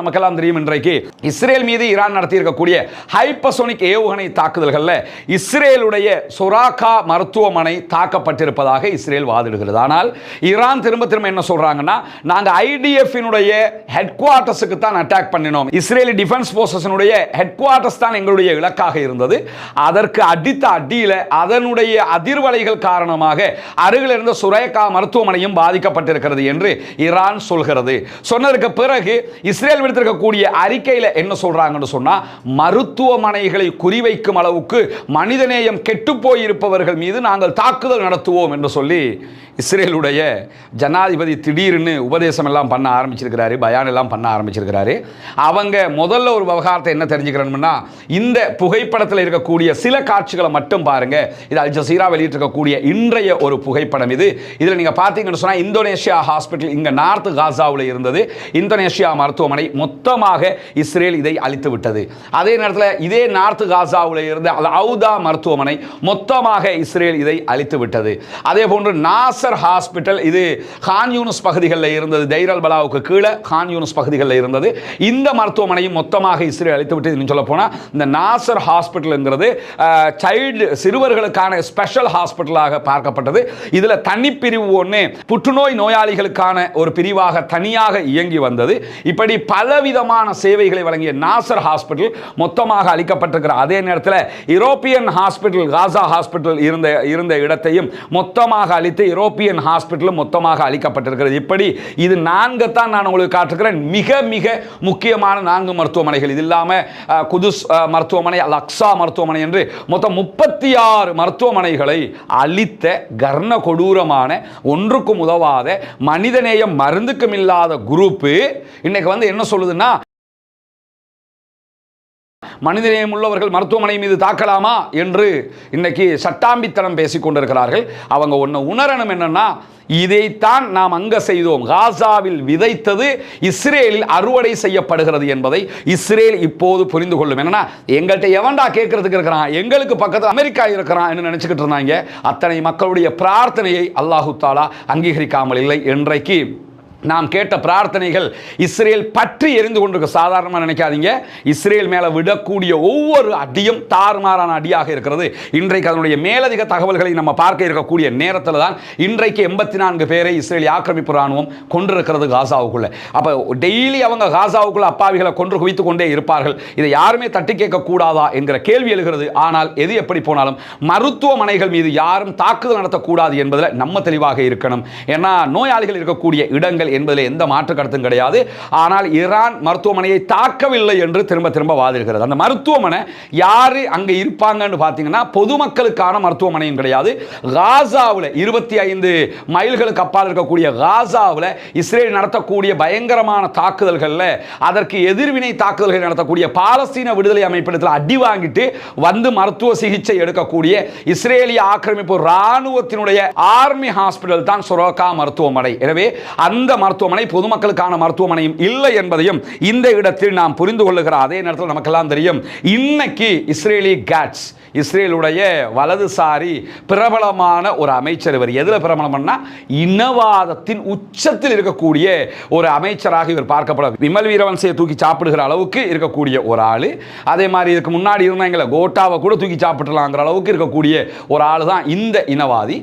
நமக்கெல்லாம் தெரியும் இன்றைக்கு. இஸ்ரேல் மீது ஈரான் நடத்தியிருக்கக்கூடிய ஹைப்பசோனிக் ஏவுகணை தாக்குதல்களில் இஸ்ரேலுடைய சொராக்கா மருத்துவமனை தாக்கப்பட்டிருப்பதாக இஸ்ரேல் வாதிடுகிறது. ஆனால் ஈரான் திரும்ப திரும்ப என்ன சொல்றாங்கன்னா நாங்கள் ஐடிஎஃபினுடைய ஹெட் குவார்ட்டர்ஸுக்கு தான் அட்டாக் பண்ணினோம். இஸ்ரேலி டிஃபென்ஸ் போர்சஸினுடைய ஹெட் குவார்ட்டர்ஸ் தான் எங்களுடைய இலக்காக இருந்தது. அதற்கு அடித்த அடியில் அதனுடைய அதிர்வலைகள் காரணமாக அருகில் இருந்த சுரேகா மருத்துவமனையும் பாதிக்கப்பட்டிருக்கிறது என்று ஈரான் சொல்கிறது. சொன்னதற்கு பிறகு இஸ்ரேல் விடுத்திருக்கக்கூடிய அறிக்கையில் என்ன சொல்றாங்கன்னு சொன்னா மருத்துவமனைகளை குறிவைக்கும் அளவுக்கு மனிதநேயம் கெட்டுப்போய் இருப்பவர்கள் மீது நாங்கள் தாக்குதல் நடத்துவோம் என்று சொல்லி இஸ்ரேலுடைய ஜனாதிபதி திடீர்னு உபதேசம் எல்லாம் பண்ண ஆரம்பிச்சிருக்கிறாரு பயான் எல்லாம் பண்ண ஆரம்பிச்சிருக்கிறாரு. அவங்க முதல்ல ஒரு விவகாரத்தை என்ன தெரிஞ்சுக்கிறோம்னா இந்த புகைப்படத்தில் இருக்கக்கூடிய சில காட்சிகளை மட்டும் பாருங்க. இது அல் ஜசீரா வெளியிட்டிருக்கக்கூடிய இன்றைய ஒரு புகைப்படம் இது. இதில் நீங்கள் பார்த்தீங்கன்னு சொன்னால் இந்தோனேஷியா ஹாஸ்பிட்டல் இங்கே நார்த் காசாவில் இருந்தது. இந்தோனேஷியா மருத்துவமனை மொத்தமாக இஸ்ரேல் இதை அழித்து விட்டது. அதே நேரத்தில் இதே நார்த்து காசாவில் இருந்த அவுதா மருத்துவமனை மொத்தமாக இஸ்ரேல் இதை அழித்து விட்டது. அதே போன்று நாசர் ஹாஸ்பிட்டல் இது ஹான் யூனுஸ் பகுதிகளில் இருந்தது. தைரல் பலாவுக்கு கீழே ஹான் யூனுஸ் பகுதிகளில் இருந்தது. இந்த மருத்துவமனையும் மொத்தமாக இஸ்ரேல் அழித்து விட்டது சொல்ல போனால் இந்த நாசர் ஹாஸ்பிட்டலுங்கிறது சைல்டு சிறுவர்களுக்கான ஸ்பெஷல் ஹாஸ்பிட்டலாக பார்க்கப்பட்டது. இதில் தனிப்பிரிவு ஒன்று புற்றுநோய் நோயாளிகளுக்கான ஒரு பிரிவாக தனியாக இயங்கி வந்தது. இப்படி பல பலவிதமான சேவைகளை வழங்கிய நாசர் ஹாஸ்பிட்டல் மொத்தமாக அளிக்கப்பட்டிருக்கிற அதே நேரத்தில் யூரோப்பியன் ஹாஸ்பிட்டல் காசா ஹாஸ்பிட்டல் இருந்த இருந்த இடத்தையும் மொத்தமாக அளித்து யூரோப்பியன் ஹாஸ்பிட்டலும் மொத்தமாக அளிக்கப்பட்டிருக்கிறது. இப்படி இது நான்கு தான் நான் உங்களுக்கு காட்டுகிறேன் மிக மிக முக்கியமான நான்கு மருத்துவமனைகள். இது இல்லாமல் குதுஸ் அஹ், மருத்துவமனை அல் அக்ஸா மருத்துவமனை என்று மொத்தம் முப்பத்தி ஆறு மருத்துவமனைகளை அளித்த கர்ண கொடூரமான ஒன்றுக்கும் உதவாத மனிதநேயம் மருந்துக்கும் இல்லாத குரூப்பு இன்னைக்கு வந்து என்ன சொல்லுதுன்னா மனிதநேயம் உள்ளவர்கள் மருத்துவமனை மீது தாக்கலாமா என்று இன்னைக்கு சட்டாம்பித்தனம் பேசிக் கொண்டிருக்கிறார்கள். அவங்க ஒன்று உணரணும் என்னன்னா இதைத்தான் நாம் அங்க செய்தோம். காசாவில் விதைத்தது இஸ்ரேலில் அறுவடை செய்யப்படுகிறது என்பதை இஸ்ரேல் இப்போது புரிந்து கொள்ளும். என்னன்னா எங்கள்கிட்ட எவன்டா கேட்கறதுக்கு இருக்கிறான்? எங்களுக்கு பக்கத்தில் அமெரிக்கா இருக்கிறான் என்று நினைச்சுக்கிட்டு இருந்தாங்க. அத்தனை மக்களுடைய பிரார்த்தனையை அல்லாஹு தாலா அங்கீகரிக்காமல் இல்லை என்றைக்கு. நாம் கேட்ட பிரார்த்தனைகள் இஸ்ரேல் பற்றி எரிந்து கொண்டிருக்க சாதாரணமாக நினைக்காதீங்க. இஸ்ரேல் மேலே விடக்கூடிய ஒவ்வொரு அடியும் தாறுமாறான அடியாக இருக்கிறது. இன்றைக்கு அதனுடைய மேலதிக தகவல்களை நம்ம பார்க்க இருக்கக்கூடிய நேரத்தில் தான் இன்றைக்கு எண்பத்தி நான்கு பேரை இஸ்ரேல் ஆக்கிரமிப்பு ராணுவம் கொண்டிருக்கிறது காசாவுக்குள்ள. அப்போ டெய்லி அவங்க காசாவுக்குள்ள அப்பாவிகளை கொன்று குவித்து கொண்டே இருப்பார்கள். இதை யாருமே தட்டி கேட்கக்கூடாதா என்கிற கேள்வி எழுகிறது. ஆனால் எது எப்படி போனாலும் மருத்துவமனைகள் மீது யாரும் தாக்குதல் நடத்தக்கூடாது என்பதில் நம்ம தெளிவாக இருக்கணும். ஏன்னா நோயாளிகள் இருக்கக்கூடிய இடங்கள் என்பதில் எந்த மாற்று கருத்தும் கிடையாது. ஆனால் ஈரான் மருத்துவமனையை தாக்கவில்லை என்று திரும்ப திரும்ப வாதிடுகிறது. அந்த மருத்துவமனை யாரு அங்க இருப்பாங்கன்னு பார்த்தீங்கன்னா பொதுமக்களுக்கான மருத்துவமனையும் கிடையாது. காசாவில் இருபத்தி ஐந்து மைல்களுக்கு அப்பால் இருக்கக்கூடிய காசாவில் இஸ்ரேல் நடத்தக்கூடிய பயங்கரமான தாக்குதல்களில் அதற்கு எதிர்வினை தாக்குதல்கள் நடத்தக்கூடிய பாலஸ்தீன விடுதலை அமைப்பிடத்தில் அடி வாங்கிட்டு வந்து மருத்துவ சிகிச்சை எடுக்கக்கூடிய இஸ்ரேலிய ஆக்கிரமிப்பு ராணுவத்தினுடைய ஆர்மி ஹாஸ்பிட்டல் தான் சொரோகா மருத்துவமனை. எனவே அந்த மருத்துவமனை பொதுமக்களுக்கான மருத்துவமனையும் இல்லை என்பதையும் இந்த இடத்தில் நாம் புரிந்து கொள்ளுகிற அதே நேரத்தில் நமக்கெல்லாம் தெரியும். இன்னைக்கு இஸ்ரேலி கேட்ஸ் இஸ்ரேலுடைய வலதுசாரி பிரபலமான ஒரு அமைச்சர் இவர். எதில் பிரபலம்னா இனவாதத்தின் உச்சத்தில் இருக்கக்கூடிய ஒரு அமைச்சராக இவர் பார்க்கப்படும் விமல் வீரவன்சையை தூக்கி சாப்பிடுகிற அளவுக்கு இருக்கக்கூடிய ஒரு ஆள். அதே மாதிரி இதுக்கு முன்னாடி இருந்தாங்களே கோட்டாவை கூட தூக்கி சாப்பிடலாங்கிற அளவுக்கு இருக்கக்கூடிய ஒரு ஆள் தான் இந்த இனவாதி.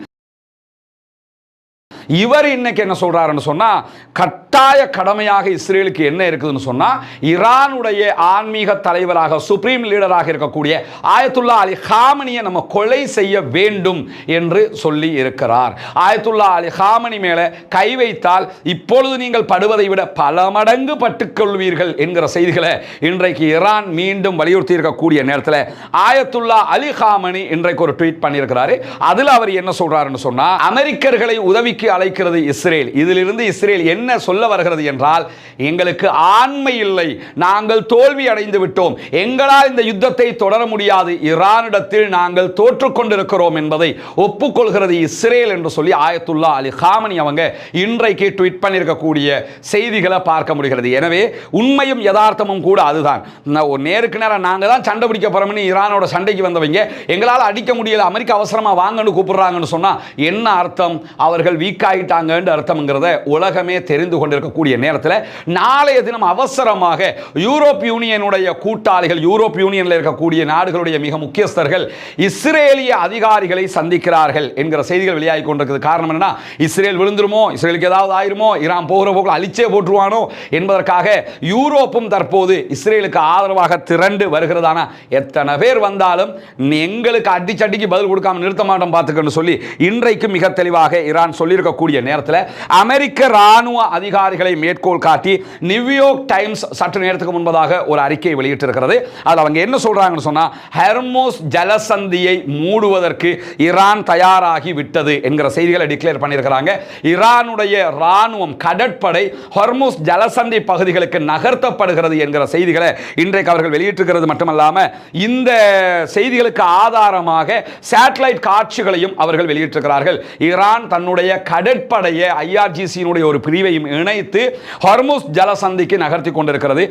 இவர் இன்னைக்கு என்ன சொல்றாருன்னு சொன்னா கட்டாய கடமையாக இஸ்ரேலுக்கு என்ன இருக்குதுன்னு சொன்னா ஈரானுடைய ஆன்மீக தலைவராக சுப்ரீம் லீடராக இருக்கக்கூடிய ஆயத்துல்லா அலி ஹாமனியை நம்ம கொலை செய்ய வேண்டும் என்று சொல்லி இருக்கிறார். ஆயத்துல்லா அலி ஹாமனி மேல கை வைத்தால் இப்பொழுது நீங்கள் படுவதை விட பல மடங்கு பட்டுக்கொள்வீர்கள் என்கிற செய்திகளை இன்றைக்கு ஈரான் மீண்டும் வலியுறுத்தி இருக்கக்கூடிய நேரத்தில் ஆயத்துல்லா அலி ஹாமனி இன்றைக்கு ஒரு ட்வீட் பண்ணியிருக்கிறாரு. அதில் அவர் என்ன சொல்றாருன்னு சொன்னா அமெரிக்கர்களை உதவிக்கு அழைக்கிறது இஸ்ரேல். இதிலிருந்து இஸ்ரேல் என்ன சொல்ல வருகிறது என்றால் எங்களுக்கு ஆண்மை இல்லை நாங்கள் தோல்வி அடைந்து விட்டோம். எங்களால் இந்த யுத்தத்தை தொடர முடியாது. ஈரானிடத்தில் நாங்கள் தோற்றுக்கொண்டிருக்கிறோம் என்பதை ஒப்புக்கொள்கிறது இஸ்ரேல் என்று சொல்லி ஆயத்துல்லா அலி ஹாமனி அவங்க இன்றைக்கு ட்வீட் பண்ணியிருக்கக்கூடிய செய்திகளை பார்க்க முடிகிறது. எனவே உண்மையும் யதார்த்தமும் கூட அதுதான். ஒரு நேருக்கு நேரம் நாங்கள் தான் சண்டை பிடிக்க போறோம்னு ஈரானோட சண்டைக்கு வந்தவங்க எங்களால் அடிக்க முடியல அமெரிக்கா அவசரமாக வாங்கன்னு கூப்பிடுறாங்கன்னு சொன்னால் என்ன அர்த்தம்? அவர்கள் வீக்க வீக் ஆகிட்டாங்கன்னு அர்த்தம்ங்கிறத உலகமே தெரிந்து கொண்டிருக்கக்கூடிய நேரத்தில் நாளைய தினம் அவசரமாக யூரோப் யூனியனுடைய கூட்டாளிகள் யூரோப் யூனியனில் இருக்கக்கூடிய நாடுகளுடைய மிக முக்கியஸ்தர்கள் இஸ்ரேலிய அதிகாரிகளை சந்திக்கிறார்கள் என்கிற செய்திகள் வெளியாகி கொண்டிருக்கிறது காரணம் என்னன்னா இஸ்ரேல் விழுந்துருமோ இஸ்ரேலுக்கு ஏதாவது ஆயிருமோ ஈரான் போகிற போக்கில் அழிச்சே போட்டுருவானோ என்பதற்காக யூரோப்பும் தற்போது இஸ்ரேலுக்கு ஆதரவாக திரண்டு வருகிறதான எத்தனை பேர் வந்தாலும் எங்களுக்கு அடிச்சடிக்கு பதில் கொடுக்காம நிறுத்த மாட்டோம் பார்த்துக்கன்னு சொல்லி இன்றைக்கு மிக தெளிவாக ஈரான் இருக்கக்கூடிய நேரத்தில் அமெரிக்க ராணுவ அதிகாரிகளை மேற்கோள் காட்டி நியூயோர்க் டைம்ஸ் சற்று நேரத்துக்கு முன்பதாக ஒரு அறிக்கையை வெளியிட்டிருக்கிறது. அதில் அவங்க என்ன சொல்றாங்கன்னு சொன்னால் ஹெர்மோஸ் ஜலசந்தியை மூடுவதற்கு ஈரான் தயாராகி விட்டது என்கிற செய்திகளை டிக்ளேர் பண்ணியிருக்கிறாங்க. ஈரானுடைய ராணுவம் கடற்படை ஹெர்மோஸ் ஜலசந்தி பகுதிகளுக்கு நகர்த்தப்படுகிறது என்கிற செய்திகளை இன்றைக்கு அவர்கள் வெளியிட்டிருக்கிறது. மட்டுமல்லாமல் இந்த செய்திகளுக்கு ஆதாரமாக சேட்டலைட் காட்சிகளையும் அவர்கள் வெளியிட்டிருக்கிறார்கள். ஈரான் தன்னுடைய கடற்படையை ஐஆர்ஜிசியினுடைய ஒரு பிரிவையும் இணைத்து ஹொர்முஸ் ஜலசந்திக்கு நகர்த்தி கொண்டிருக்கிறது.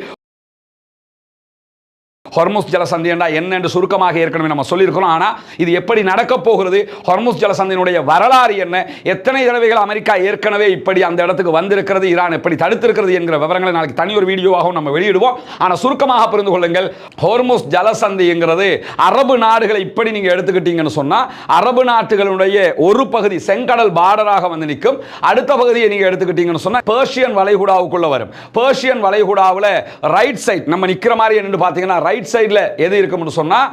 ஹொர்முஸ் ஜலசந்தி என்றா என்ன என்று சுருக்கமாக ஏற்கனவே நம்ம சொல்லியிருக்கிறோம். ஆனால் இது எப்படி நடக்கப் போகிறது? ஹொர்முஸ் ஜலசந்தினுடைய வரலாறு என்ன? எத்தனை தடவைகள் அமெரிக்கா ஏற்கனவே இப்படி அந்த இடத்துக்கு வந்திருக்கிறது? ஈரான் எப்படி தடுத்திருக்கிறது என்கிற விவரங்களை நாளைக்கு தனி ஒரு வீடியோவாகவும் நம்ம வெளியிடுவோம். ஆனால் சுருக்கமாக புரிந்து கொள்ளுங்கள். ஹொர்முஸ் ஜலசந்திங்கிறது அரபு நாடுகளை இப்படி நீங்கள் எடுத்துக்கிட்டீங்கன்னு சொன்னால் அரபு நாட்டுகளுடைய ஒரு பகுதி செங்கடல் பார்டராக வந்து நிற்கும். அடுத்த பகுதியை நீங்கள் எடுத்துக்கிட்டீங்கன்னு சொன்னால் பேர்ஷியன் வளைகுடாவுக்குள்ள வரும். பேர்ஷியன் வளைகுடாவில் ரைட் சைட் நம்ம நிற்கிற மாதிரி என்னென்னு பார்த்தீங்கன்னா ரைட் சைடில் எது இருக்கும்னு சொன்னால்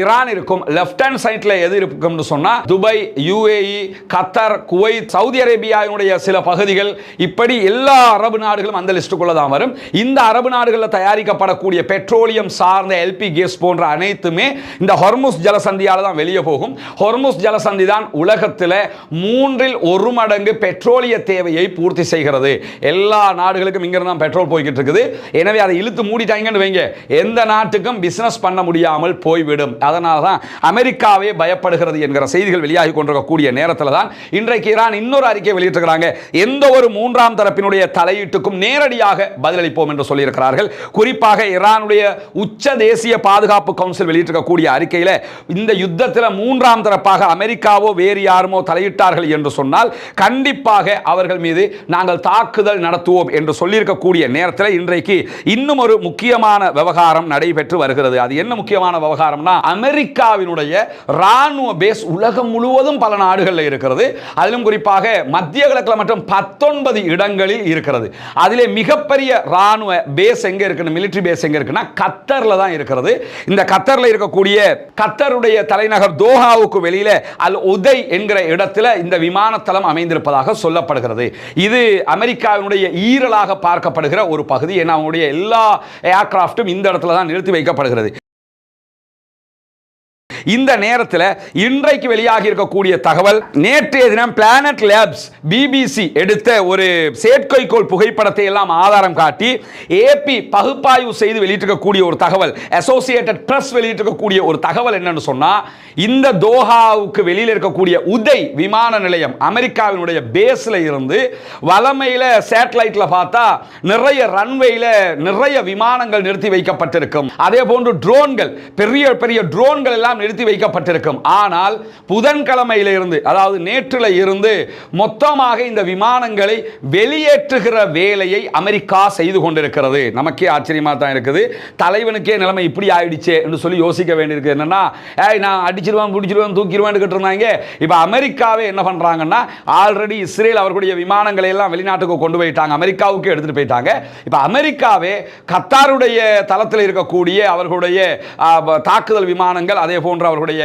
ஈரான் இருக்கும். லெஃப்ட் ஹேண்ட் சைடில் எது இருக்கும்னு சொன்னால் Dubai UAE Qatar Kuwait Saudi அரேபியாவினுடைய சில பகுதிகள். இப்படி எல்லா அரபு நாடுகளும் அந்த லிஸ்ட்டுக்குள்ள தான் வரும். இந்த அரபு நாடுகளில் தயாரிக்கப்படக்கூடிய பெட்ரோலியம் சார்ந்த எல்பி கேஸ் போன்ற அனைத்துமே இந்த ஹொர்முஸ் ஜலசந்தியால் தான் வெளியே போகும். ஹொர்முஸ் ஜலசந்தி தான் உலகத்தில் மூன்றில் ஒரு மடங்கு பெட்ரோலிய தேவையை பூர்த்தி செய்கிறது. எல்லா நாடுகளுக்கும் இங்கிருந்து தான் பெட்ரோல் போய்கிட்டு இருக்குது. எனவே அதை இழுத்து மூடிட்டாங்கன்னு வைங்க. எந்த நாட்டுக்கு நாட்டுக்கும் பிஸ்னஸ் பண்ண முடியாமல் போய்விடும். அதனால தான் அமெரிக்காவே பயப்படுகிறது என்கிற செய்திகள் வெளியாகி கொண்டிருக்கக்கூடிய நேரத்தில் தான் இன்றைக்கு ஈரான் இன்னொரு அறிக்கை வெளியிட்டிருக்கிறாங்க. எந்த ஒரு மூன்றாம் தரப்பினுடைய தலையீட்டுக்கும் நேரடியாக பதிலளிப்போம் என்று சொல்லியிருக்கிறார்கள். குறிப்பாக ஈரானுடைய உச்ச தேசிய பாதுகாப்பு கவுன்சில் வெளியிட்டிருக்கக்கூடிய அறிக்கையில் இந்த யுத்தத்தில் மூன்றாம் தரப்பாக அமெரிக்காவோ வேறு யாருமோ தலையிட்டார்கள் என்று சொன்னால் கண்டிப்பாக அவர்கள் மீது நாங்கள் தாக்குதல் நடத்துவோம் என்று சொல்லியிருக்கக்கூடிய நேரத்தில் இன்றைக்கு இன்னும் ஒரு முக்கியமான விவகாரம் நடைபெற்று வருகிறது. அது என்ன முக்கியமான விவகாரம்னா அமெரிக்காவினுடைய ராணுவ பேஸ் உலகம் முழுவதும் பல நாடுகளில் இருக்கிறது. அதிலும் குறிப்பாக மத்திய கிழக்கில் மற்றும் பத்தொன்பது இடங்களில் இருக்கிறது. அதிலே மிகப்பெரிய ராணுவ பேஸ் எங்க இருக்குன்னு மிலிட்டரி பேஸ் எங்க இருக்குன்னா கத்தர்ல தான் இருக்கிறது. இந்த கத்தர்ல இருக்கக்கூடிய கத்தருடைய தலைநகர் தோஹாவுக்கு வெளியில அல் உதை என்கிற இடத்துல இந்த விமானத்தளம் அமைந்திருப்பதாக சொல்லப்படுகிறது. இது அமெரிக்காவினுடைய ஈரலாக பார்க்கப்படுகிற ஒரு பகுதி. ஏன்னா அவங்களுடைய எல்லா ஏர்கிராஃப்டும் இந்த இடத்துல தான் நிறுத்தி வைக்கப்படுகிறது இந்த நேரத்தில் இன்றைக்கு வெளியாகி இருக்கக்கூடிய தகவல் நேற்றைய தினம் பிளானட் லேப்ஸ் பிபிசி எடுத்த ஒரு செயற்கைக்கோள் புகைப்படத்தை எல்லாம் ஆதாரம் காட்டி ஏபி பகுப்பாய்வு செய்து வெளியிட்டிருக்கக்கூடிய ஒரு தகவல் அசோசியேட்டட் பிரஸ் வெளியிட்டிருக்கக்கூடிய ஒரு தகவல் என்னன்னு சொன்னா இந்த தோஹாவுக்கு வெளியில் இருக்கக்கூடிய உதை விமான நிலையம் அமெரிக்காவினுடைய பேஸ்ல இருந்து வலமையில சேட்டலைட்டில் பார்த்தா நிறைய ரன்வேல நிறைய விமானங்கள் நிறுத்தி வைக்கப்பட்டிருக்கும். அதே போன்று ட்ரோன்கள் பெரிய பெரிய ட்ரோன்கள் எல்லாம் நிறுத்தி வைக்கப்பட்டிருக்கும். ஆனால் புதன்கிழமையிலிருந்து அதாவது நேற்றில் இருந்து மொத்தமாக இந்த விமானங்களை வெளியேற்றுகிற வேலையை அமெரிக்கா செய்து கொண்டிருக்கிறது. நமக்கே ஆச்சரியமாக தான் இருக்குது. தலைவனுக்கே நிலைமை இப்படி ஆயிடுச்சே என்று சொல்லி யோசிக்க வேண்டியிருக்கு. என்னன்னா ஏய் நான் அடிச்சிருவேன் பிடிச்சிருவேன் தூக்கிடுவேன் இருந்தாங்க இப்போ அமெரிக்காவே என்ன பண்ணுறாங்கன்னா ஆல்ரெடி இஸ்ரேல் அவர்களுடைய விமானங்களை எல்லாம் வெளிநாட்டுக்கு கொண்டு போயிட்டாங்க. அமெரிக்காவுக்கு எடுத்துகிட்டு போயிட்டாங்க. இப்போ அமெரிக்காவே கத்தாருடைய தளத்தில் இருக்கக்கூடிய அவர்களுடைய தாக்குதல் விமானங்கள் அதே போன்ற போன்ற அவர்களுடைய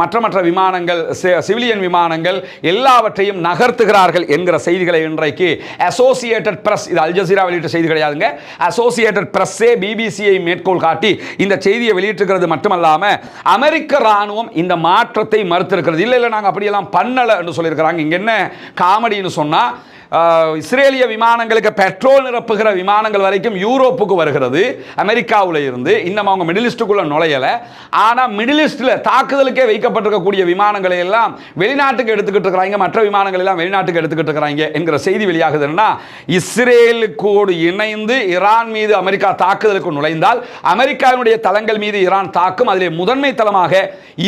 மற்ற மற்ற விமானங்கள் சிவிலியன் விமானங்கள் எல்லாவற்றையும் நகர்த்துகிறார்கள் என்கிற செய்திகளை இன்றைக்கு அசோசியேட்டட் பிரஸ் இது அல்ஜசீரா வெளியிட்ட செய்தி கிடையாதுங்க. அசோசியேட்டட் பிரஸ்ஸே பிபிசியை மேற்கோள் காட்டி இந்த செய்தியை வெளியிட்டிருக்கிறது மட்டுமல்லாமல் அமெரிக்க ராணுவம் இந்த மாற்றத்தை மறுத்திருக்கிறது. இல்லை இல்லை நாங்கள் அப்படியெல்லாம் பண்ணலை என்று சொல்லியிருக்கிறாங்க. இங்கே என்ன காமெடின்னு சொன்னால் இஸ்ரேலிய விமானங்களுக்கு பெட்ரோல் நிரப்புகிற விமானங்கள் வரைக்கும் யூரோப்புக்கு வருகிறது. அமெரிக்காவில் இருந்து. இன்னும் அவங்க மிடில் ஈஸ்ட்டுக்குள்ளே நுழையலை. ஆனால் மிடில் ஈஸ்டில் தாக்குதலுக்கே வைக்கப்பட்டிருக்கக்கூடிய விமானங்களை எல்லாம் வெளிநாட்டுக்கு எடுத்துக்கிட்டு இருக்கிறாங்க. மற்ற விமானங்கள் எல்லாம் வெளிநாட்டுக்கு எடுத்துக்கிட்டு இருக்கிறாங்க என்கிற செய்தி வெளியாகுதுன்னா இஸ்ரேலுக்கோடு இணைந்து ஈரான் மீது அமெரிக்கா தாக்குதலுக்கு நுழைந்தால் அமெரிக்காவினுடைய தளங்கள் மீது ஈரான் தாக்கும் அதிலே முதன்மை தளமாக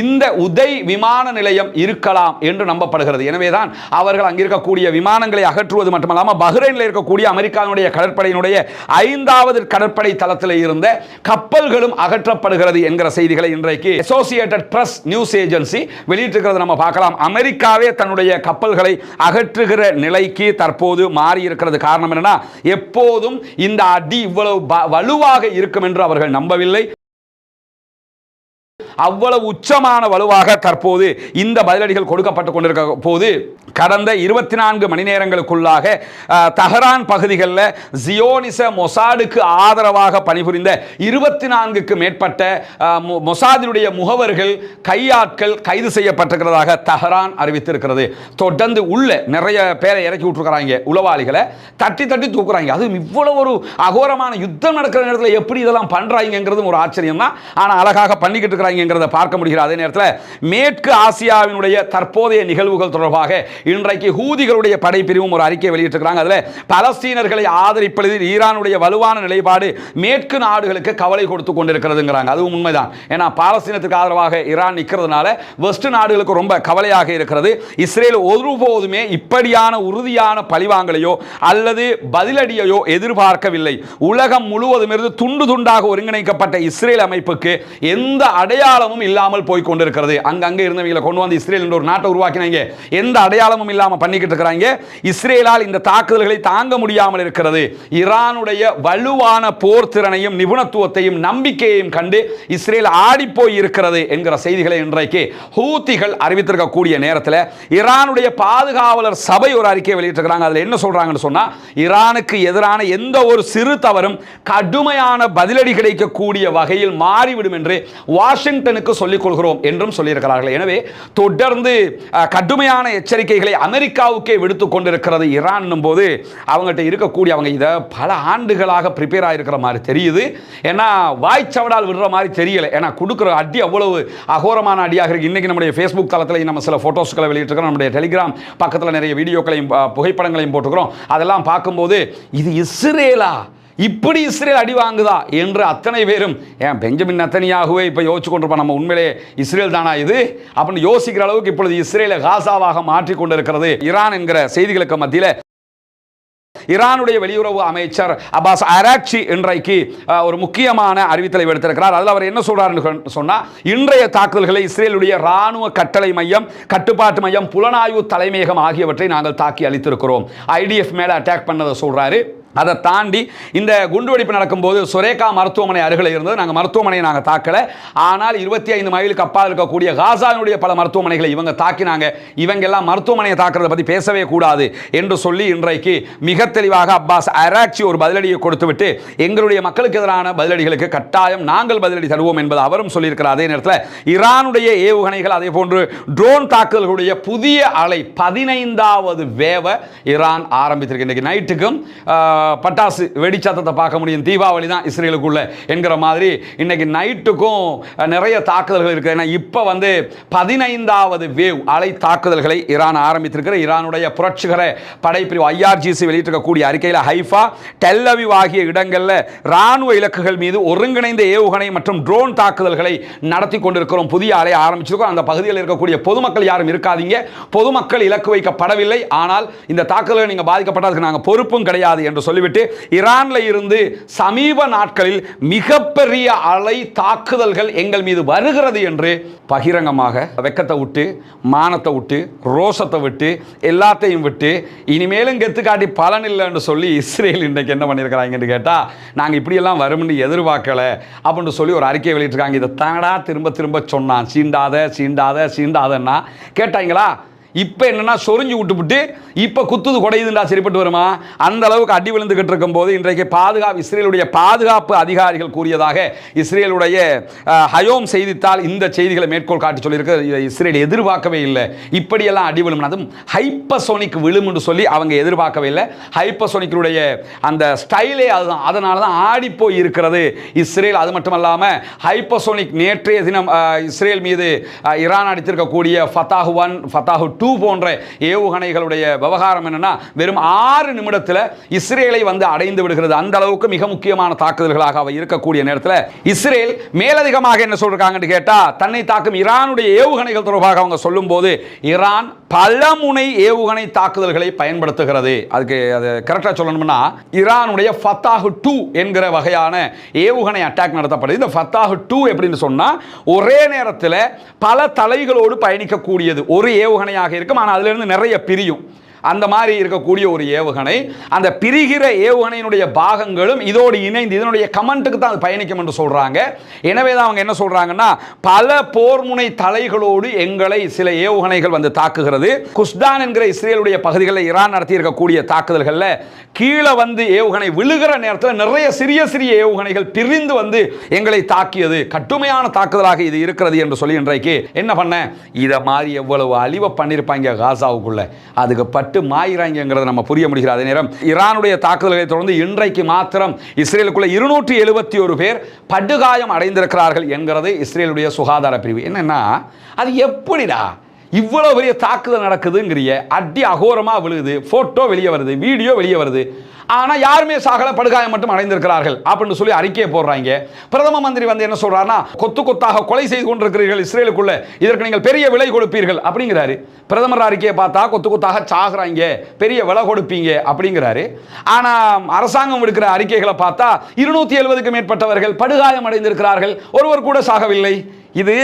இந்த உதய் விமான நிலையம் இருக்கலாம் என்று நம்பப்படுகிறது. எனவேதான் அவர்கள் அங்கிருக்கக்கூடிய விமானங்களை அகற்றுவது மட்டுமல்லாமல் பஹ்ரைனில் இருக்கக்கூடிய அமெரிக்காவினுடைய கடற்படையினுடைய ஐந்தாவது கடற்படை தளத்தில் இருந்த கப்பல்களும் அகற்றப்படுகிறது என்கிற செய்திகளை இன்றைக்கு அசோசியேட்டட் பிரஸ் நியூஸ் ஏஜென்சி வெளியிட்டிருக்கிறது நம்ம பார்க்கலாம். அமெரிக்காவே தன்னுடைய கப்பல்களை அகற்றுகிற நிலைக்கு தற்போது மாறி இருக்கிறது. காரணம் என்னன்னா எப்போதும் இந்த அடி இவ்வளவு வலுவாக இருக்கும் என்று அவர்கள் நம்பவில்லை. அவ்வளவு உச்சமான வலுவாக தற்போது இந்த பதிலடிகள் கொடுக்கப்பட்டு கொண்டிருக்க போது கடந்த இருபத்தி நான்கு மணி நேரங்களுக்குள்ளாக தஹரான் பகுதிகளில் ஜியோனிச மொசாடுக்கு ஆதரவாக பணிபுரிந்த இருபத்தி நான்குக்கு மேற்பட்ட மொ- மொசாதினுடைய முகவர்கள் கையாட்கள் கைது செய்யப்பட்டிருக்கிறதாக தஹரான் அறிவித்திருக்கிறது. தொடர்ந்து உள்ள நிறைய பேரை இறக்கி விட்டுருக்கிறாங்க உளவாளிகளை. தட்டி தட்டி தூக்குறாங்க. அதுவும் இவ்வளவு ஒரு அகோரமான யுத்தம் நடக்கிற நேரத்தில் எப்படி இதெல்லாம் பண்றாங்கிறது ஒரு ஆச்சரியம் தான் ஆனால் அழகாக பண்ணிக்கிட்டு இருக்கிறாங்க அப்படிங்கிறத பார்க்க முடிகிற அதே நேரத்தில் மேற்கு ஆசியாவினுடைய தற்போதைய நிகழ்வுகள் தொடர்பாக இன்றைக்கு ஹூதிகளுடைய படைப்பிரிவும் ஒரு அறிக்கை வெளியிட்டிருக்கிறாங்க. அதில் பலஸ்தீனர்களை ஆதரிப்பதில் ஈரானுடைய வலுவான நிலைப்பாடு மேற்கு நாடுகளுக்கு கவலை கொடுத்து கொண்டிருக்கிறதுங்கிறாங்க. அதுவும் உண்மைதான். ஏன்னா பாலஸ்தீனத்துக்கு ஆதரவாக ஈரான் நிற்கிறதுனால வெஸ்ட் நாடுகளுக்கு ரொம்ப கவலையாக இருக்கிறது. இஸ்ரேல் ஒருபோதுமே இப்படியான உறுதியான பழிவாங்கலையோ அல்லது பதிலடியையோ எதிர்பார்க்கவில்லை. உலகம் முழுவதும் இருந்து துண்டு துண்டாக ஒருங்கிணைக்கப்பட்ட இஸ்ரேல் அமைப்புக்கு எந்த அடையாள அடையாளமும் இல்லாமல் போய் கொண்டிருக்கிறது அங்கங்கே இருந்தவங்களை கொண்டு வந்து இஸ்ரேல் என்ற ஒரு நாட்டை உருவாக்கினாங்க. எந்த அடையாளமும் இல்லாமல் பண்ணிக்கிட்டு இருக்கிறாங்க. இஸ்ரேலால் இந்த தாக்குதல்களை தாங்க முடியாமல் இருக்கிறது. ஈரானுடைய வலுவான போர் திறனையும் நிபுணத்துவத்தையும் நம்பிக்கையையும் கண்டு இஸ்ரேல் ஆடிப்போய் இருக்கிறது என்கிற செய்திகளை இன்றைக்கு ஹூத்திகள் அறிவித்திருக்கக்கூடிய நேரத்தில் ஈரானுடைய பாதுகாவலர் சபை ஒரு அறிக்கை வெளியிட்டிருக்கிறாங்க. அதில் என்ன சொல்கிறாங்கன்னு சொன்னா ஈரானுக்கு எதிரான எந்த ஒரு சிறு தவறும் கடுமையான பதிலடி கிடைக்கக்கூடிய வகையில் மாறிவிடும் என்று வாஷிங்டன் வாஷிங்டனுக்கு சொல்லிக் கொள்கிறோம் என்றும் சொல்லியிருக்கிறார்கள். எனவே தொடர்ந்து கடுமையான எச்சரிக்கைகளை அமெரிக்காவுக்கே விடுத்து கொண்டிருக்கிறது ஈரான் போது அவங்ககிட்ட இருக்கக்கூடிய அவங்க இதை பல ஆண்டுகளாக ப்ரிப்பேர் ஆகிருக்கிற மாதிரி தெரியுது. ஏன்னா வாய்ச்சவடால் விடுற மாதிரி தெரியலை. ஏன்னா கொடுக்குற அடி அவ்வளவு அகோரமான அடியாக இருக்கு. இன்றைக்கி நம்முடைய ஃபேஸ்புக் தளத்தில் நம்ம சில ஃபோட்டோஸ்களை வெளியிட்டிருக்கிறோம். நம்முடைய டெலிகிராம் பக்கத்தில் நிறைய வீடியோக்களையும் புகைப்படங்களையும் போட்டுக்கிறோம் அதெல்லாம் பார்க்கும்போது இது இஸ்ரேலா? இப்படி இஸ்ரேல் அடி வாங்குதா என்று அத்தனை பேரும் ஏன் பெஞ்சமின் நத்தனியாகவே இப்போ யோசிச்சு கொண்டிருப்போம். நம்ம உண்மையிலே இஸ்ரேல் தானா இது? அப்படின்னு யோசிக்கிற அளவுக்கு இப்பொழுது இஸ்ரேலை காசாவாக மாற்றி கொண்டிருக்கிறது ஈரான் என்கிற செய்திகளுக்கு மத்தியில். ஈரானுடைய வெளியுறவு அமைச்சர் அப்பாஸ் அராக்சி இன்றைக்கு ஒரு முக்கியமான அறிவித்தலை எடுத்திருக்கிறார் அதில் அவர் என்ன சொல்றாருன்னு சொன்னால் இன்றைய தாக்குதல்களை இஸ்ரேலுடைய ராணுவ கட்டளை மையம் கட்டுப்பாட்டு மையம் புலனாய்வு தலைமையகம் ஆகியவற்றை நாங்கள் தாக்கி அளித்திருக்கிறோம். ஐடிஎஃப் மேலே அட்டாக் பண்ணதை சொல்றாரு. அதை தாண்டி இந்த குண்டுவெடிப்பு நடக்கும்போது சுரேகா மருத்துவமனை அருகில் இருந்தது. நாங்கள் மருத்துவமனையை நாங்கள் தாக்கலை. ஆனால் இருபத்தி ஐந்து மைலுக்கு அப்பால் இருக்கக்கூடிய காசாவினுடைய பல மருத்துவமனைகளை இவங்க தாக்கினாங்க. இவங்க எல்லாம் மருத்துவமனையை தாக்குறதை பற்றி பேசவே கூடாது என்று சொல்லி இன்றைக்கு மிக தெளிவாக அப்பாஸ் அராக்சி ஒரு பதிலடியை கொடுத்துவிட்டு எங்களுடைய மக்களுக்கு எதிரான பதிலடிகளுக்கு கட்டாயம் நாங்கள் பதிலடி தருவோம் என்பது அவரும் சொல்லியிருக்கிறார். அதே நேரத்தில் ஈரானுடைய ஏவுகணைகள் அதே போன்று ட்ரோன் தாக்குதல்களுடைய புதிய அலை பதினைந்தாவது வேவ ஈரான் ஆரம்பித்திருக்கு. இன்றைக்கு நைட்டுக்கும் பட்டாசு வெடிச்சத்தத்தை பார்க்க முடியும். தீபாவளி தான் இஸ்ரேலுக்குள்ள என்கிற மாதிரி இன்னைக்கு நைட்டுக்கும் நிறைய தாக்குதல்கள் இருக்குது ஏன்னா இப்போ வந்து பதினைந்தாவது வேவ் அலை தாக்குதல்களை ஈரான் ஆரம்பித்திருக்கிற ஈரானுடைய புரட்சிகர படைப்பிரிவு ஐஆர்ஜிசி வெளியிட்டிருக்கக்கூடிய அறிக்கையில் ஹைஃபா டெல்லவிவ் ஆகிய இடங்களில் ராணுவ இலக்குகள் மீது ஒருங்கிணைந்த ஏவுகணை மற்றும் ட்ரோன் தாக்குதல்களை நடத்தி கொண்டிருக்கிறோம். புதிய அலை ஆரம்பிச்சிருக்கோம். அந்த பகுதியில் இருக்கக்கூடிய பொதுமக்கள் யாரும் இருக்காதீங்க. பொதுமக்கள் இலக்கு வைக்கப்படவில்லை. ஆனால் இந்த தாக்குதல்கள் நீங்கள் பாதிக்கப்பட்டதுக்கு நாங்கள் பொறுப்பும் கிடையாது என்று சொல்லி சொல்லிவிட்டு ஈரானில் இருந்து சமீப நாட்களில் மிகப்பெரிய அலை தாக்குதல்கள் எங்கள் மீது வருகிறது என்று பகிரங்கமாக வெக்கத்தை விட்டு மானத்தை விட்டு ரோஷத்தை விட்டு எல்லாத்தையும் விட்டு இனிமேலும் கெத்துக்காட்டி பலன் இல்லைன்னு சொல்லி இஸ்ரேல் இன்றைக்கு என்ன பண்ணியிருக்கிறாங்கன்னு கேட்டால் நாங்கள் இப்படியெல்லாம் வரும்னு எதிர்பார்க்கல அப்படின்னு சொல்லி ஒரு அறிக்கை வெளியிட்டிருக்காங்க. இதை தானடா திரும்ப திரும்ப சொன்னான். சீண்டாத சீண்டாத சீண்டாதன்னா. கேட்டாங்களா? இப்போ என்னன்னா சொரிஞ்சு விட்டுவிட்டு இப்போ குத்துது குடையுதுண்டா சரிப்பட்டு வருமா? அந்த அளவுக்கு அடி விழுந்துகிட்டு இருக்கும் போது இன்றைக்கு பாதுகாப்பு இஸ்ரேலுடைய பாதுகாப்பு அதிகாரிகள் கூறியதாக இஸ்ரேலுடைய ஹயோம் செய்தித்தாள் இந்த செய்திகளை மேற்கோள் காட்டி சொல்லியிருக்க இஸ்ரேல் எதிர்பார்க்கவே இல்லை. இப்படியெல்லாம் அடி விழும். அதுவும் ஹைப்பசோனிக் விழும் என்று சொல்லி அவங்க எதிர்பார்க்கவே இல்லை. ஹைப்பசோனிக்கினுடைய அந்த ஸ்டைலே அதுதான். அதனால தான் ஆடிப்போய் இருக்கிறது இஸ்ரேல். அது மட்டும் இல்லாமல் ஹைப்பசோனிக் நேற்றைய தினம் இஸ்ரேல் மீது Iran Iran அடித்திருக்கக்கூடிய Fattah one Fattah two two போன்ற ஏவுகணைகளுடைய விவகாரம் என்னன்னா வெறும் ஆறு நிமிடத்தில் இஸ்ரேலை வந்து அடைந்து விடுகிறது. அந்த அளவுக்கு மிக முக்கியமான தாக்குதல்களாக அவை இருக்கக்கூடிய நேரத்தில் இஸ்ரேல் மேலதிகமாக என்ன சொல்றாங்கன்னு கேட்டால் தன்னை தாக்கும் ஈரானுடைய ஏவுகணைகள் தொடர்பாக அவங்க சொல்லும்போது ஈரான் பலமுனை ஏவுகணை தாக்குதல்களை பயன்படுத்துகிறது. அதுக்கு அது கரெக்டாக சொல்லணும்னா ஈரானுடைய ஃபத்தாஹு டூ என்கிற வகையான ஏவுகணை அட்டாக் நடத்தப்படுது. இந்த ஃபத்தாஹு டூ எப்படின்னு சொன்னால் ஒரே நேரத்தில் பல தலைகளோடு பயணிக்கக்கூடியது. ஒரு ஏவுகணையாக இருக்கும். ஆனால் அதிலிருந்து நிறைய பிரியும். அந்த மாதிரி இருக்கக்கூடிய ஒரு ஏவுகணை அந்த பிரிகிற ஏவுகணையினுடைய பாகங்களும் இதோடு இணைந்து இதனுடைய கமெண்ட்டுக்கு தான் அது பயணிக்கும் என்று சொல்கிறாங்க எனவே தான் அவங்க என்ன சொல்கிறாங்கன்னா பல போர்முனை தலைகளோடு எங்களை சில ஏவுகணைகள் வந்து தாக்குகிறது. குஸ்தான் என்கிற இஸ்ரேலுடைய பகுதிகளில் ஈரான் நடத்தி இருக்கக்கூடிய தாக்குதல்களில் கீழே வந்து ஏவுகணை விழுகிற நேரத்தில் நிறைய சிறிய சிறிய ஏவுகணைகள் பிரிந்து வந்து எங்களை தாக்கியது. கட்டுமையான தாக்குதலாக இது இருக்கிறது என்று சொல்லி இன்றைக்கு என்ன பண்ண? இதை மாதிரி எவ்வளவு அழிவை பண்ணியிருப்பாங்க காசாவுக்குள்ள. அதுக்கு பட்டு மாயிறாங்கிறத நம்ம புரிய முடிகிறது. அதே நேரம் ஈரானுடைய தாக்குதல்களை தொடர்ந்து இன்றைக்கு மாத்திரம் இஸ்ரேலுக்குள்ள இருநூற்றி எழுபத்தி ஒரு பேர் படுகாயம் அடைந்திருக்கிறார்கள் என்கிறது இஸ்ரேலுடைய சுகாதார பிரிவு. என்னன்னா அது எப்படிடா இவ்வளவு பெரிய தாக்குதல் நடக்குதுங்கிறிய அடி அகோரமாக விழுகுது ஃபோட்டோ வெளியே வருது வீடியோ வெளியே வருது. ஆனால் யாருமே சாகல படுகாயம் மட்டும் அடைந்திருக்கிறார்கள் அப்படின்னு சொல்லி அறிக்கையை போடுறாங்க. பிரதம மந்திரி வந்து என்ன சொல்கிறாருன்னா கொத்து கொத்தாக கொலை செய்து கொண்டிருக்கிறீர்கள் இஸ்ரேலுக்குள்ள இதற்கு நீங்கள் பெரிய விலை கொடுப்பீர்கள் அப்படிங்கிறாரு. பிரதமர் அறிக்கையை பார்த்தா கொத்து கொத்தாக சாகுறாங்க பெரிய விலை கொடுப்பீங்க அப்படிங்கிறாரு. ஆனால் அரசாங்கம் விடுக்கிற அறிக்கைகளை பார்த்தா இருநூத்தி எழுபதுக்கு மேற்பட்டவர்கள் படுகாயம் அடைந்திருக்கிறார்கள் ஒருவர் கூட சாகவில்லை. இது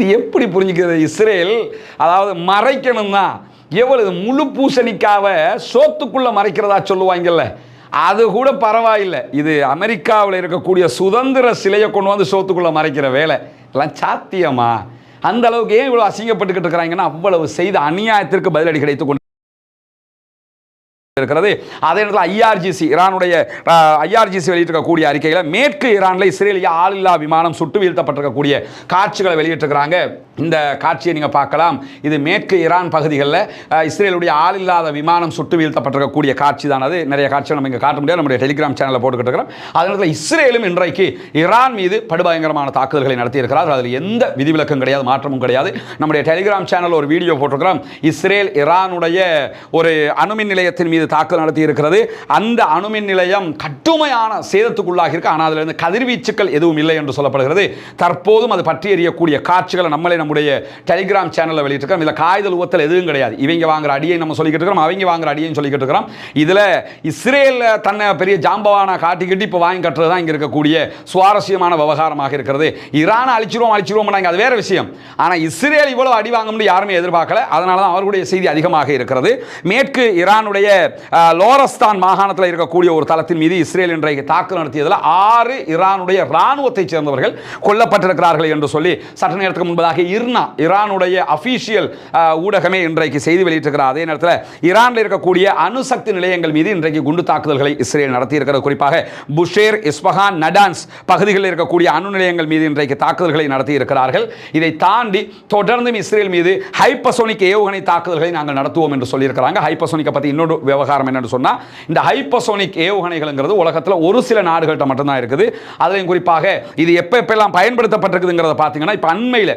இது எப்படி புரிஞ்சுக்கிறது? இஸ்ரேல் அதாவது மறைக்கணும் தான் எவ்வளவு முழு பூசணிக்காவை சோத்துக்குள்ள மறைக்கிறதா சொல்லுவாங்கல்ல? அது கூட பரவாயில்லை. இது அமெரிக்காவில் இருக்கக்கூடிய சுதந்திர சிலையை கொண்டு வந்து சோத்துக்குள்ள மறைக்கிற வேலை. எல்லாம் சாத்தியமா? அந்த அளவுக்கு ஏன் இவ்வளவு அசிங்கப்பட்டுக்கிட்டு இருக்கிறாங்கன்னா அவ்வளவு செய்த அநியாயத்திற்கு பதிலடி கிடைத்து கொண்டு இருக்கிறது. அதே நேரத்தில் ஐஆர்ஜிசி ஈரானுடைய ஐஆர்ஜிசி வெளியிட்டிருக்கக்கூடிய அறிக்கையில் மேற்கு ஈரானில் இஸ்ரேலிய ஆளில்லா விமானம் சுட்டு வீழ்த்தப்பட்டிருக்கக்கூடிய காட்சிகளை வெளியிட்டிருக்கிறாங்க. இந்த காட்சியை நீங்கள் பார்க்கலாம். இது மேற்கு ஈரான் பகுதிகளில் இஸ்ரேலுடைய இஸ்ரேலுடைய ஆளில்லாத விமானம் சுட்டு வீழ்த்தப்பட்டிருக்கக்கூடிய காட்சி தான் அது. நிறைய காட்சிகள் நம்ம இங்கே காட்ட முடியாது. நம்முடைய டெலிகிராம் சேனலில் போட்டுக்கிட்டு இருக்கிறோம். அதே இஸ்ரேலும் இன்றைக்கு ஈரான் மீது படுபயங்கரமான தாக்குதல்களை நடத்தியிருக்கிறார் அதில் எந்த விதிவிலக்கும் கிடையாது மாற்றமும் கிடையாது. நம்முடைய டெலிகிராம் சேனலில் ஒரு வீடியோ போட்டிருக்கிறோம். இஸ்ரேல் ஈரானுடைய ஒரு அணுமின் நிலையத்தின் மீது தாக்குதல் நடத்தி இருக்கிறது அந்த அணுமின் நிலையம் கட்டுமையான சேதத்துக்குள்ளாகி இருக்கு ஆனால் அதிலிருந்து கதிர்வீச்சுக்கள் எதுவும் இல்லை என்று சொல்லப்படுகிறது. தற்போதும் அது பற்றி எறியக்கூடிய காட்சிகளை நம்மளே நம்முடைய டெலிகிராம் சேனலில் வெளியிட்டிருக்கோம் இதில் காய்தல் உவத்தல் எதுவும் கிடையாது. இவங்க வாங்குற அடியை நம்ம சொல்லிக்கிட்டு இருக்கிறோம். அவங்க வாங்குற அடியையும் சொல்லிக்கிட்டு இருக்கிறோம். இதில் இஸ்ரேலில் தன்னை பெரிய ஜாம்பவானா காட்டிக்கிட்டு இப்போ வாங்கி கட்டுறது தான் இங்கே இருக்கக்கூடிய சுவாரஸ்யமான விவகாரமாக இருக்கிறது. ஈரானை அழிச்சிருவோம் அழிச்சிருவோம் அது வேறு விஷயம். ஆனால் இஸ்ரேல் இவ்வளவு அடி வாங்கும்னு யாருமே எதிர்பார்க்கல. அதனால தான் அவர்களுடைய செய்தி அதிகமாக இருக்கிறது. மேற்கு ஈரானுடைய லோரஸ்தான் மாகாணத்தில் இருக்கக்கூடிய ஒரு தளத்தின் மீது இஸ்ரேல் இன்றைக்கு தாக்குதல் நடத்தியதில் ஆறு ஈரானுடைய இராணுவத்தைச் சேர்ந்தவர்கள் கொல்லப்பட்டிருக்கிறார்கள் என்று சொல்லி சட்ட நேரத்துக்கு முன்பதாக இர்னா ஈரானுடைய அஃபீஷியல் ஊடகமே இன்றைக்கு செய்தி வெளியிட்டிருக்கிறார் அதே நேரத்தில் ஈரானில் இருக்கக்கூடிய அணுசக்தி நிலையங்கள் மீது இன்றைக்கு குண்டு தாக்குதல்களை இஸ்ரேல் நடத்தியிருக்கிறது. குறிப்பாக புஷேர் இஸ்பஹான் நடான்ஸ் பகுதிகளில் இருக்கக்கூடிய அணு நிலையங்கள் மீது இன்றைக்கு தாக்குதல்களை நடத்தி இருக்கிறார்கள் இதை தாண்டி தொடர்ந்தும் இஸ்ரேல் மீது ஹைப்பசோனிக் ஏவுகணை தாக்குதல்களை நாங்கள் நடத்துவோம் என்று சொல்லியிருக்கிறாங்க. ஹைப்பசோனிக்கை பற்றி இன்னொரு விவகாரம் என்னன்னு சொன்னால் இந்த ஹைப்பசோனிக் ஏவுகணைகள்ங்கிறது உலகத்தில் ஒரு சில நாடுகள்கிட்ட மட்டும்தான் இருக்குது. அதையும் குறிப்பாக இது எப்போ எப்பெல்லாம் பயன்படுத்தப்பட்டிருக்குதுங்கிறத பார்த்தீங்கன்னா இப்போ அண்மையில்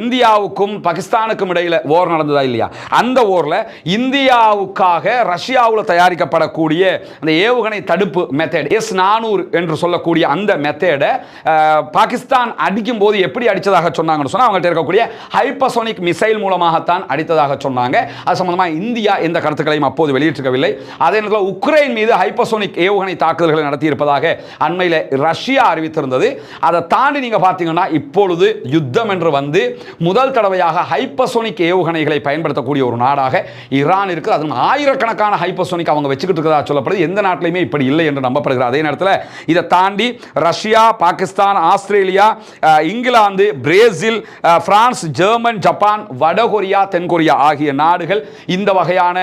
இந்தியாவுக்கும் பாகிஸ்தானுக்கும் இடையில் ஓர் நடந்ததா இல்லையா? அந்த ஓரில் இந்தியாவுக்காக ரஷ்யாவில் தயாரிக்கப்படக்கூடிய அந்த ஏவுகணை தடுப்பு மெத்தேட் எஸ் நானூறு என்று சொல்லக்கூடிய அந்த மெத்தேடை பாகிஸ்தான் அடிக்கும் போது எப்படி அடித்ததாக சொன்னாங்கன்னு சொன்னால் அவங்கள்ட்ட இருக்கக்கூடிய ஹைப்பசோனிக் மிசைல் மூலமாகத்தான் அடித்ததாக சொன்னாங்க. அது சம்பந்தமாக இந்தியா எந்த கருத்துக்களையும் அப்போது வெளியிட்டிருக்கவில்லை. அதே நேரத்தில் உக்ரைன் மீது ஹைப்பசோனிக் ஏவுகணை தாக்குதல்களை நடத்தியிருப்பதாக அண்மையில் ரஷ்யா அறிவித்திருந்தது. அதை தாண்டி நீங்கள் பார்த்தீங்கன்னா இப்பொழுது யுத்தம் என்று வந்து வந்து முதல் தடவையாக ஹைப்பசோனிக் ஏவுகணைகளை பயன்படுத்தக்கூடிய ஒரு நாடாக ஈரான் இருக்குது. அதுவும் ஆயிரக்கணக்கான ஹைப்பசோனிக் அவங்க வச்சுக்கிட்டு இருக்கிறதா சொல்லப்படுது. எந்த நாட்டிலையுமே இப்படி இல்லை என்று நம்பப்படுகிறது. அதே நேரத்தில் இதை தாண்டி Russia Pakistan Australia England Brazil France German Japan வடகொரியா தென்கொரியா ஆகிய நாடுகள் இந்த வகையான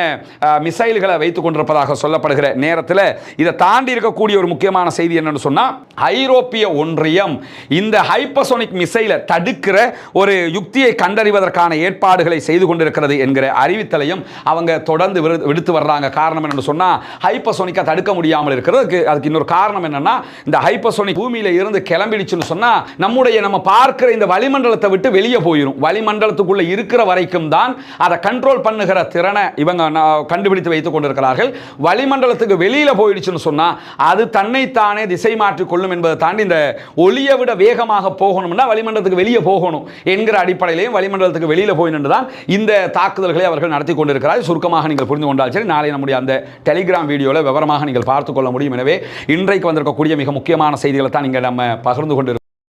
மிசைல்களை வைத்துக் கொண்டிருப்பதாக சொல்லப்படுகிற நேரத்தில் இதை தாண்டி இருக்கக்கூடிய ஒரு முக்கியமான செய்தி என்னன்னு சொன்னால் ஐரோப்பிய ஒன்றியம் இந்த ஹைப்பசோனிக் மிசைலை தடுக்கிற ஒரு யுக்தியை கண்டறிவதற்கான ஏற்பாடுகளை செய்து கொண்டிருக்கிறது என்கிற அறிவித்தலையும் அவங்க தொடர்ந்து விரு- விடுத்து வர்றாங்க. காரணம் என்னன்னு சொன்னால் ஹைப்பசோனிக்கா தடுக்க முடியாமல் இருக்கிறதுக்கு அதுக்கு இன்னொரு காரணம் என்னன்னா இந்த ஹைப்பசோனிக் பூமியில் இருந்து கிளம்பிடுச்சுன்னு சொன்னால் நம்முடைய நம்ம பார்க்கிற இந்த வளிமண்டலத்தை விட்டு வெளியே போயிடும் வளிமண்டலத்துக்குள்ளே இருக்கிற வரைக்கும் தான் அதை கண்ட்ரோல் பண்ணுகிற திறனை இவங்க கண்டுபிடித்து வைத்துக் கொண்டிருக்கிறார்கள். வளிமண்டலத்துக்கு வெளியில் போயிடுச்சுன்னு சொன்னால் அது தன்னைத்தானே திசை மாற்றிக் கொள்ளும் என்பதை தாண்டி இந்த ஒளியை விட வேகமாக போகணும்னா வளிமண்டலத்துக்கு வெளியே போகணும். என்கிற அடிப்படையிலையும் வளிமண்டலத்துக்கு வெளியில் போய் நின்று தான் இந்த தாக்குதல்களை அவர்கள் நடத்தி கொண்டிருக்கிறார்கள். சுருக்கமாக நீங்கள் புரிந்து கொண்டால் சரி நாளை நம்முடைய அந்த டெலிகிராம் வீடியோவில் விவரமாக நீங்கள் பார்த்துக்கொள்ள முடியும். எனவே இன்றைக்கு வந்திருக்கக்கூடிய மிக முக்கியமான செய்திகளை தான் இங்கே நம்ம பகிர்ந்து கொண்டு